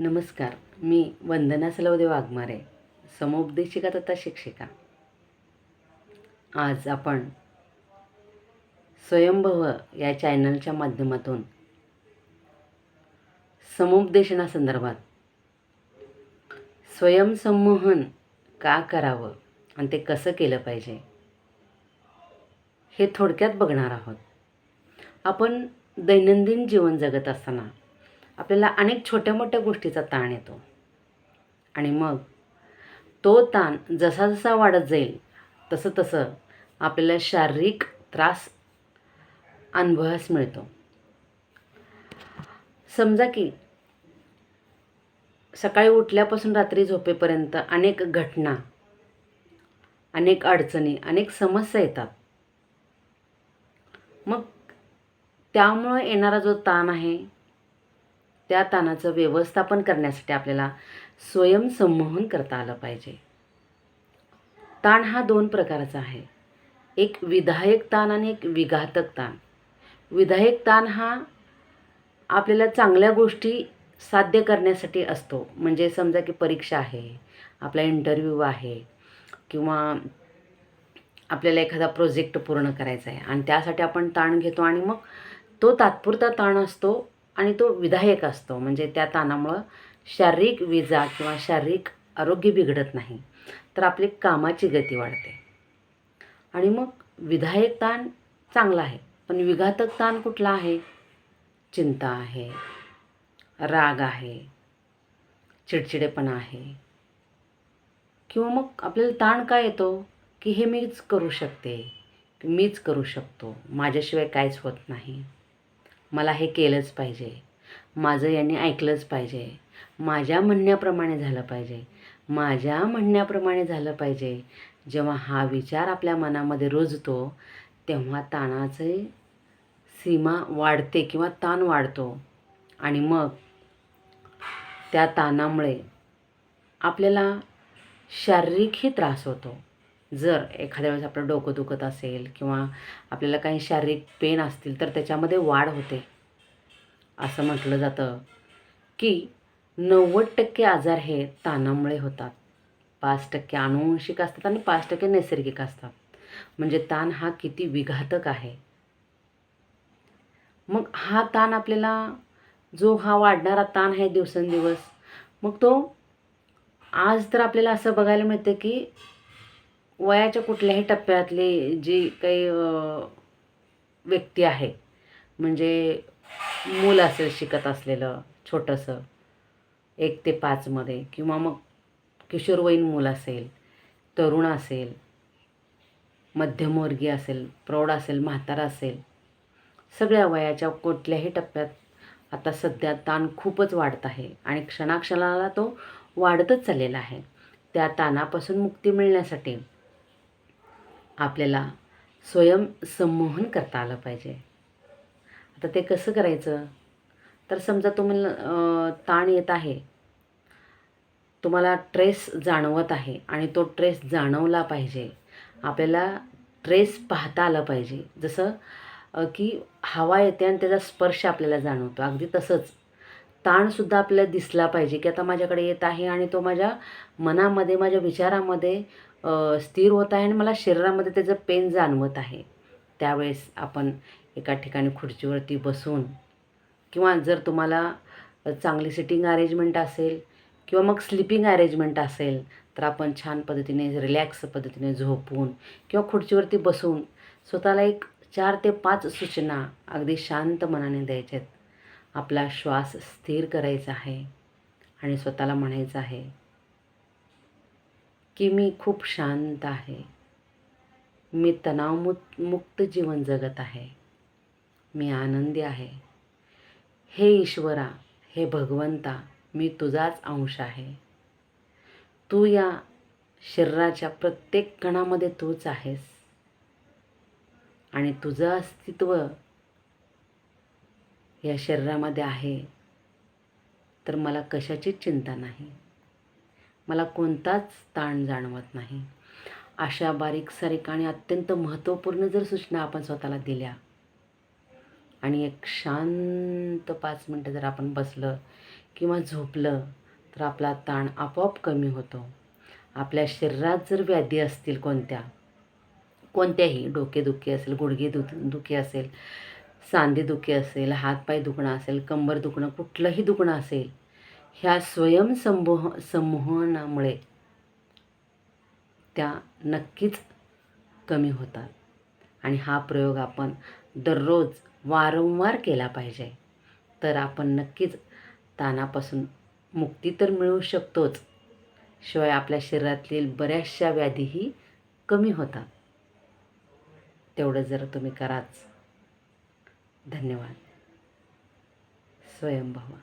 नमस्कार मी वंदना सलवदे वाघमारे समुपदेशिका तथा शिक्षिका. आज आपण स्वयंभव या चॅनलच्या माध्यमातून समुपदेशनासंदर्भात स्वयंसंमोहन का करावं आणि ते कसं केलं पाहिजे हे थोडक्यात बघणार आहोत. आपण दैनंदिन जीवन जगत असताना आपल्याला अनेक छोट्या मोठ्या गोष्टीचा ताण येतो. आणि मग तो ताण जसा जसा वाढत जाईल तसं तसं आपल्याला शारीरिक त्रास अनुभवास मिळतो. समजा की सकाळी उठल्यापासून रात्री झोपेपर्यंत अनेक घटना अनेक अडचणी अनेक समस्या येतात. मग त्यामुळं येणारा जो ताण आहे त्या ताणाचं व्यवस्थापन करण्यासाठी आपल्याला स्वयंसंमोहन करता आलं पाहिजे. ताण हा दोन प्रकारचा आहे. एक विधायक ताण आणि एक विघातक ताण. विधायक ताण हा आपल्याला चांगल्या गोष्टी साध्य करण्यासाठी असतो. म्हणजे समजा की परीक्षा आहे आपला इंटरव्ह्यू आहे किंवा आपल्याला एखादा प्रोजेक्ट पूर्ण करायचा आहे. आणि त्यासाठी आपण ताण घेतो आणि मग तो तात्पुरता ताण असतो आणि तो विधायक असतो. म्हणजे त्या ताणामुळं शारीरिक विजा किंवा शारीरिक आरोग्य बिघडत नाही तर आपली कामाची गती वाढते. आणि मग विधायक ताण चांगला आहे पण विघातक ताण कुठला आहे? चिंता आहे राग आहे चिडचिडेपणा आहे. किंवा मग आपल्याला ताण काय येतो? की हे मीच करू शकते मीच करू शकतो माझ्याशिवाय काहीच होत नाही. मला हे केलंच पाहिजे. माझं यांनी ऐकलंच पाहिजे. माझ्या म्हणण्याप्रमाणे झालं पाहिजे. माझ्या म्हणण्याप्रमाणे झालं पाहिजे. जेव्हा हा विचार आपल्या मनामध्ये रुजतो तेव्हा ताणाचे सीमा वाढते किंवा ताण वाढतो. आणि मग त्या ताणामुळे आपल्याला शारीरिकही त्रास होतो. जर एखाद्या वेळेस आपलं डोकं दुखत असेल किंवा आपल्याला काही शारीरिक पेन असतील तर त्याच्यामध्ये वाढ होते. असं म्हटलं जातं की नव्वद टक्के आजार हे ताणामुळे होतात. पाच टक्के अनुवंशिक असतात आणि पाच टक्के नैसर्गिक असतात. म्हणजे ताण हा किती विघातक आहे. मग हा ताण आपल्याला जो हा वाढणारा ताण आहे दिवसेंदिवस मग तो आज तर आपल्याला असं बघायला मिळतं की वयाच्या कुठल्याही टप्प्यातले जी काही व्यक्ती आहे म्हणजे मूल असेल शिकत असलेलं छोटंसं एक ते पाचमध्ये किंवा मग किशोरवयीन मूल असेल तरुण असेल मध्यमवर्गीय असेल प्रौढ असेल म्हातारा असेल सगळ्या वयाच्या कुठल्याही टप्प्यात आता सध्या ताण खूपच वाढत आहे आणि क्षणाक्षणाला तो वाढतच चाललेला आहे. त्या ताणापासून मुक्ती मिळण्यासाठी आपल्याला स्वयंसंमोहन करता आलं पाहिजे. आता ते कसं करायचं? तर समजा तुम्हाला ताण येत आहे. तुम्हाला ट्रेस जाणवत आहे आणि तो ट्रेस जाणवला पाहिजे. आपल्याला ट्रेस पाहता आला पाहिजे. जसं की हवा येते आणि त्याचा स्पर्श आपल्याला जाणवतो. अगदी तसंच. ताणसुद्धा आपल्याला दिसला पाहिजे की आता माझ्याकडे येत आहे आणि तो माझ्या मनामध्ये माझ्या विचारामध्ये स्थिर होत आहे आणि मला शरीरामध्ये त्याचं पेन जाणवत आहे. त्यावेळेस आपण एका ठिकाणी खुर्चीवरती बसून किंवा जर तुम्हाला चांगली सिटिंग अरेंजमेंट असेल किंवा मग स्लिपिंग अरेंजमेंट असेल तर आपण छान पद्धतीने रिलॅक्स पद्धतीने झोपून किंवा खुर्चीवरती बसून स्वतःला एक चार ते पाच सूचना अगदी शांत मनाने द्यायच्यात. आपला श्वास स्थिर करायचा आहे आणि स्वतःला म्हणायचं आहे की मी खूप शांत आहे. मी तणावमुक्त मुक्त जीवन जगत आहे. मी आनंदी आहे. हे ईश्वरा हे भगवंता मी तुझाच अंश आहे. तू या शरीराच्या प्रत्येक कणामध्ये तूच आहेस. आणि तुझं अस्तित्व या शरीरामध्ये आहे. तर मला कशाचीच चिंता नाही. मला कोणताच ताण जाणवत नाही. अशा बारीक सारीक आणि अत्यंत महत्त्वपूर्ण जर सूचना आपण स्वतःला दिल्या आणि एक शांत पाच मिनटं जर आपण बसलं किंवा झोपलं तर आपला ताण आपोआप कमी होतो. आपल्या शरीरात जर व्याधी असतील कोणत्या कोणत्याही डोकेदुखी असेल गुडघे दु दुखी असेल सांधेदुखी असेल हातपाय दुखणं असेल कंबर दुखणं कुठलंही दुखणं असेल ह्या स्वयंसंबोह संमोहनामुळे त्या नक्कीच कमी होतात. आणि हा प्रयोग आपण दररोज वारंवार केला पाहिजे. तर आपण नक्कीच ताणापासून मुक्ती तर मिळवू शकतोच. शिवाय आपल्या शरीरातील बऱ्याचशा व्याधीही कमी होतात. तेवढं जर तुम्ही कराच. धन्यवाद. स्वयंभवा.